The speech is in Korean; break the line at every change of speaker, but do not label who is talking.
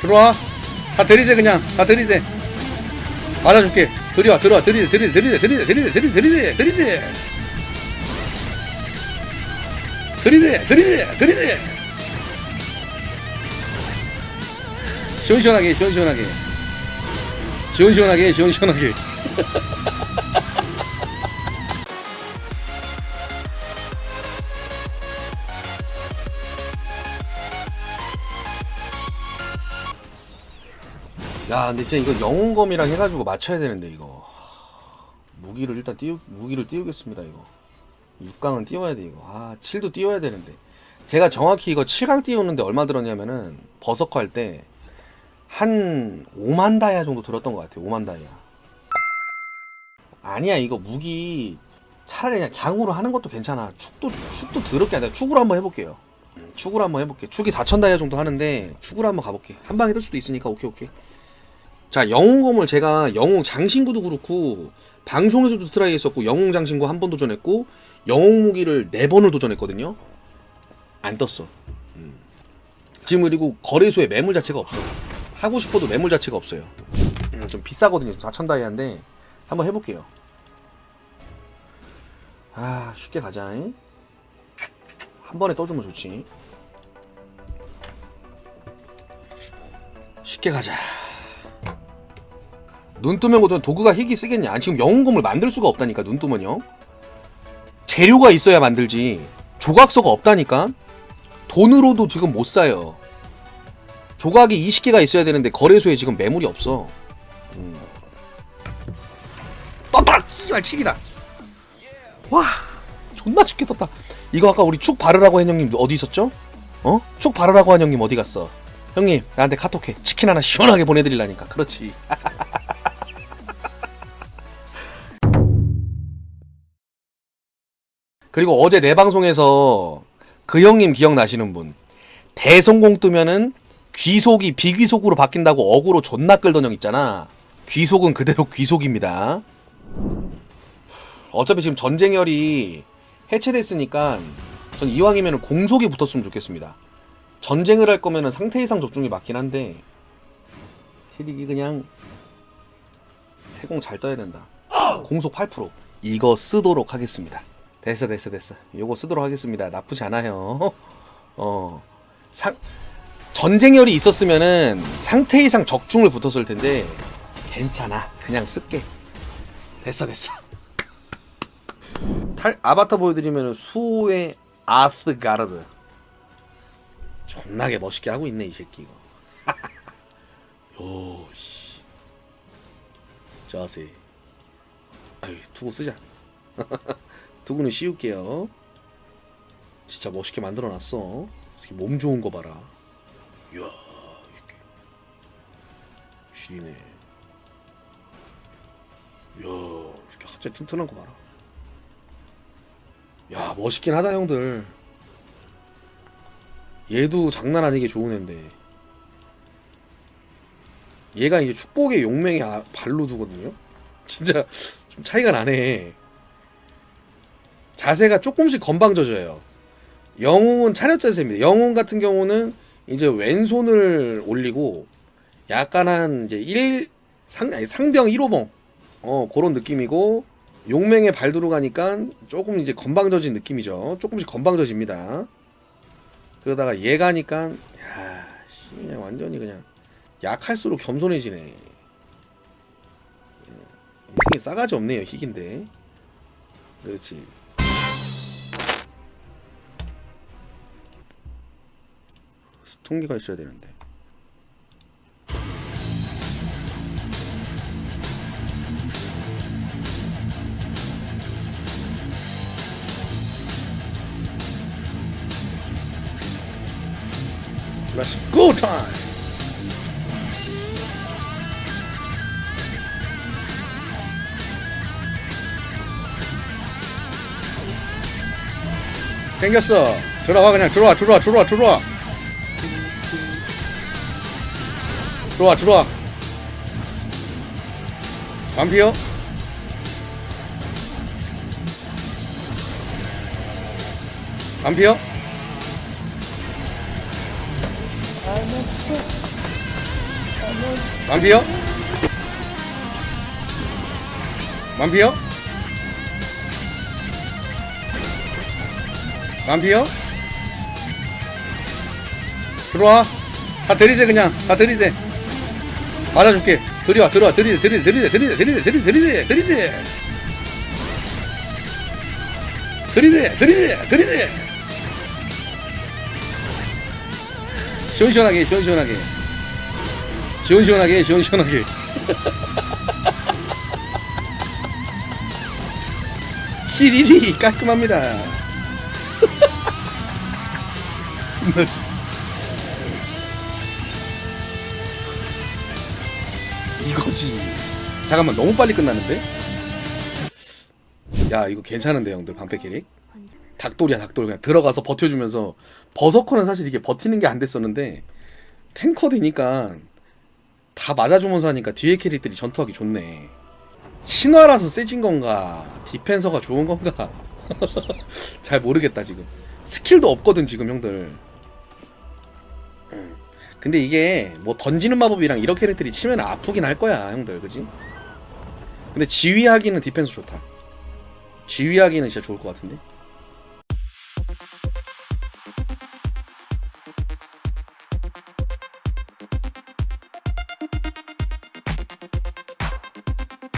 들어와. 다 들이대 그냥. 다 들이대. 맞아줄게. 들이와 들어와. 들이대 들이대 들이대 들이대 들이대 들이대 들이대 들이대. 들이대 들이대 들이대. 시원시원하게 시원시원하게. 시원시원하게 시원시원하게 야 근데 진짜 이거 영웅검이랑 해가지고 맞춰야 되는데 이거. 무기를 일단 띄우 무기를 띄우겠습니다 이거. 6강은 띄워야 돼 이거. 아 7도 띄워야 되는데. 제가 정확히 이거 7강 띄우는데 얼마 들었냐면은 버서커 할 때 한 5만 다이아 정도 들었던 것 같아요 5만 다이아. 아니야 이거 무기 차라리 그냥 강으로 하는 것도 괜찮아. 축도 축도 더럽게 안돼. 축으로 한번 해볼게요. 음, 축으로 한번 해볼게. 축이 4천 다이아 정도 하는데 축으로 한번 가볼게. 한 방에 뜰 수도 있으니까 오케이 오케이 자 영웅검을 제가 영웅 장신구도 그렇고 방송에서도 트라이 했었고 영웅 장신구 한 번 도전했고 영웅 무기를 네 번을 도전했거든요. 안 떴어. 음. 지금 그리고 거래소에 매물 자체가 없어. 하고 싶어도 매물 자체가 없어요. 음, 좀 비싸거든요. 4천 다이아인데 한번 해볼게요. 아 쉽게 가자. 잉? 한 번에 떠주면 좋지. 쉽게 가자 눈 뜨면 보통 도구가 희귀 쓰겠냐? 지금 영웅검을 만들 수가 없다니까 눈 뜨면요. 재료가 있어야 만들지. 조각서가 없다니까. 돈으로도 지금 못 사요. 조각이 20개가 있어야 되는데 거래소에 지금 매물이 없어. 음. 떴다! 씨발 칩이다. 와, 존나 쉽게 떴다. 이거 아까 우리 축 바르라고 한 형님 어디 있었죠? 어? 축 바르라고 한 형님 어디 갔어? 형님 나한테 카톡해. 치킨 하나 시원하게 보내드리려니까. 그렇지. 그리고 어제 내 방송에서 그 형님 기억나시는 분. 대성공 뜨면은 귀속이 비귀속으로 바뀐다고 어구로 존나 끌던 형 있잖아. 귀속은 그대로 귀속입니다. 어차피 지금 전쟁열이 해체됐으니까 전 이왕이면 공속이 붙었으면 좋겠습니다. 전쟁을 할 거면은 상태 이상 적중이 맞긴 한데 캐릭이 그냥 세공 잘 떠야 된다. 공속 8% 이거 쓰도록 하겠습니다 됐어 됐어 됐어. 요거 쓰도록 하겠습니다. 나쁘지 않아요. 어. 상, 전쟁열이 있었으면은 상태 이상 적중을 붙었을 텐데 괜찮아. 그냥 쓸게. 됐어 됐어. 탈 아바타 보여드리면은 수호의 아스가르드. 존나게 멋있게 하고 있네 이 새끼 이거. 요씨. 자세 아유 두고 쓰자 두고는 씌울게요. 진짜 멋있게 만들어놨어. 특히 몸 좋은 거 봐라. 이야, 이렇게. 쥐네. 이야, 이렇게 하체 튼튼한 거 봐라. 야, 멋있긴 하다, 형들. 얘도 장난 아니게 좋은 앤데. 얘가 이제 축복의 용맹의 아- 발로 두거든요. 진짜 좀 차이가 나네. 자세가 조금씩 건방져져요. 영웅은 차렷 자세입니다. 영웅 같은 경우는 이제 왼손을 올리고 약간 한 이제 1 상, 아니, 상병 1호봉 어 그런 느낌이고 용맹에 발 들어가니까 조금 이제 건방져진 느낌이죠. 조금씩 건방져집니다. 그러다가 얘가 하니까 야, 씨, 완전히 그냥 약할수록 겸손해지네. 예. 인생에 싸가지 없네요, 희긴데. 그렇지. 통기가 있어야 되는데. Let's go time. 생겼어. 들어와 그냥 들어와 들어와 들어와 들어와. 들어와 들어와 안 비어? 안 비어? 안 비어? 안 비어? 안 비어? 들어와 다 들이대 그냥 다 들이대 맞아줄게. 들이와 들어와. 들이대 들이대 들이대 들이대 들이대 들이대 들이대 들이대. 들이대 들이대 들이대. 시원시원하게 시원시원하게. 시원시원하게 시원시원하게. 킬 1위 깔끔합니다 이거지. 잠깐만 너무 빨리 끝나는데? 야 이거 괜찮은데 형들 방패 캐릭? 닭돌이야 닭돌. 그냥 들어가서 버텨주면서. 버서커는 사실 이게 버티는 게 안 됐었는데 탱커 되니까 다 맞아주면서 하니까 뒤에 캐릭들이 전투하기 좋네. 신화라서 세진 건가? 디펜서가 좋은 건가? 잘 모르겠다 지금. 스킬도 없거든 지금 형들. 음. 근데 이게 뭐 던지는 마법이랑 이런 캐릭들이 치면 아프긴 할 거야 형들. 그지? 근데 지휘하기는 디펜스 좋다. 지휘하기는 진짜 좋을 것 같은데